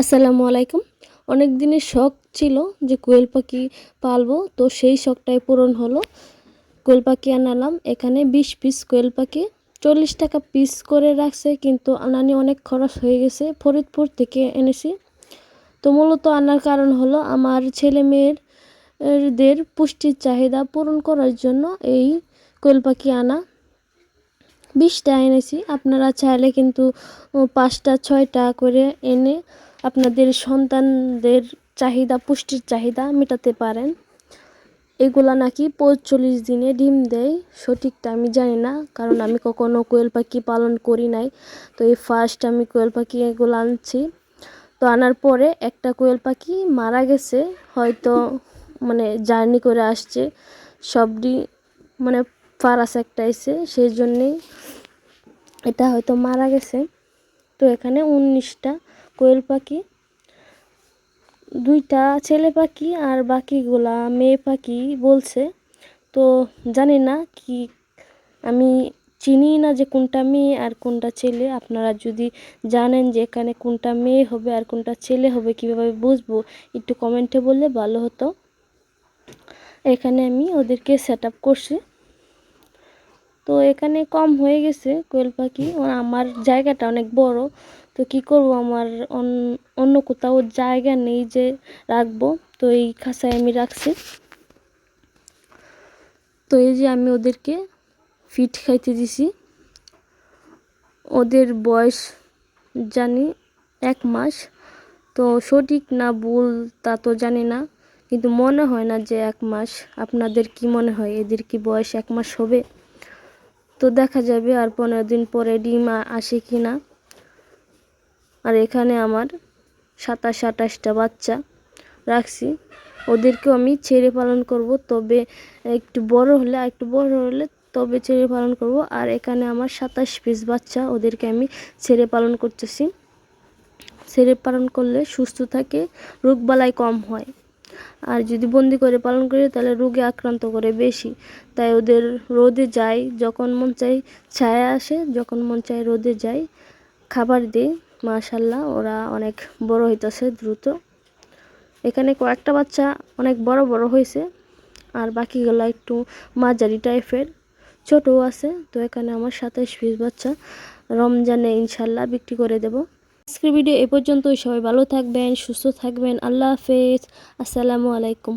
আসসালামু আলাইকুম। অনেক দিনের শখ ছিল যে কোয়েল পাখি পালবো, তো সেই শখটাই পূরণ হলো। কোয়েল পাখি আনালাম, এখানে বিশ পিস কোয়েল পাখি, চল্লিশ টাকা পিস করে রাখছে, কিন্তু আনানি অনেক খরচ হয়ে গেছে, ফরিদপুর থেকে এনেছি। তো মূলত আনার কারণ হলো আমার ছেলে মেয়ের, দের পুষ্টির চাহিদা পূরণ করার জন্য এই কোয়েল পাখি আনা। বিশটা এনেছি, আপনারা চাইলে কিন্তু পাঁচটা, ছয়টা করে এনে আপনাদের সন্তানদের চাহিদা, পুষ্টির চাহিদা মেটাতে পারেন। এগুলা নাকি পঁয়তাল্লিশ দিনে ডিম দেয়। সঠিকটা আমি জানি না, কারণ আমি কখনো কোয়েল পাখি পালন করি নাই। তো এই ফার্স্ট আমি কোয়েল পাখি এগুলো আনছি। তো আনার পরে একটা কোয়েল পাখি মারা গেছে, হয়তো মানে জার্নি করে আসছে। সবটি মানে ফারাস একটা এসে সেই জন্যেই এটা হয়তো মারা গেছে। তো এখানে উনিশটা কোয়েল পাখি, দুইটা ছেলে পাখি আর বাকিগুলা মেয়ে পাখি বলছে। তো জানি না কি, আমি চিনি না যে কোনটা মেয়ে আর কোনটা ছেলে। আপনারা যদি জানেন যে এখানে কোনটা মেয়ে হবে আর কোনটা ছেলে হবে, কীভাবে বুঝব একটু কমেন্টে বললে ভালো হতো। এখানে আমি ওদেরকে সেট আপ করছি। তো এখানে কম হয়ে গেছে কোয়েল পাখি। আমার জায়গাটা অনেক বড়। তো কি করব? আমার অন্য কোথাও জায়গা নেই যে রাখব। তো এই খাঁচায় আমি রাখছি। তো এই যে আমি ওদেরকে ফিট খাইতে দিছি। ওদের বয়স জানি এক মাস। তো সঠিক না ভুল তা তো জানি না। কিন্তু মনে হয় না যে এক মাস। আপনাদের কি মনে হয়? এদের কি বয়স এক মাস হবে? তো দেখা যাবে আর পনেরো দিন পরে ডিম আসে কি না আর এখানে আমার সাতাশ, আঠাশটা বাচ্চা রাখছি। ওদেরকেও আমি ছেড়ে পালন করব, তবে একটু বড় হলে একটু বড় হলে তবে ছেড়ে পালন করব। আর এখানে আমার সাতাশ পিস বাচ্চা ওদেরকে আমি ছেড়ে পালন করতেছি। ছেড়ে পালন করলে সুস্থ থাকে রোগবালাই কম হয়। আর যদি বন্দি করে পালন করি, তাহলে রোগে আক্রান্ত করে বেশি। তাই ওদের রোদে যায় যখন মন চাই ছায়া আসে, যখন মন চায় রোদে যায় খাবার দিই। মাশাল্লাহ ওরা অনেক বড় হইতেছে, দ্রুত। এখানে কয়েকটা বাচ্চা অনেক বড় বড় হয়েছে আর বাকিগুলো একটু মাঝারি টাইপের, ছোটও আছে। তো এখানে আমার সাতাইশ পিস বাচ্চা, রমজানে ইনশাল্লাহ বিক্রি করে দেব। আজকের ভিডিও এ পর্যন্তই, সবাই ভালো থাকবেন, সুস্থ থাকবেন, আল্লাহ হাফেজ, আসসালামু আলাইকুম।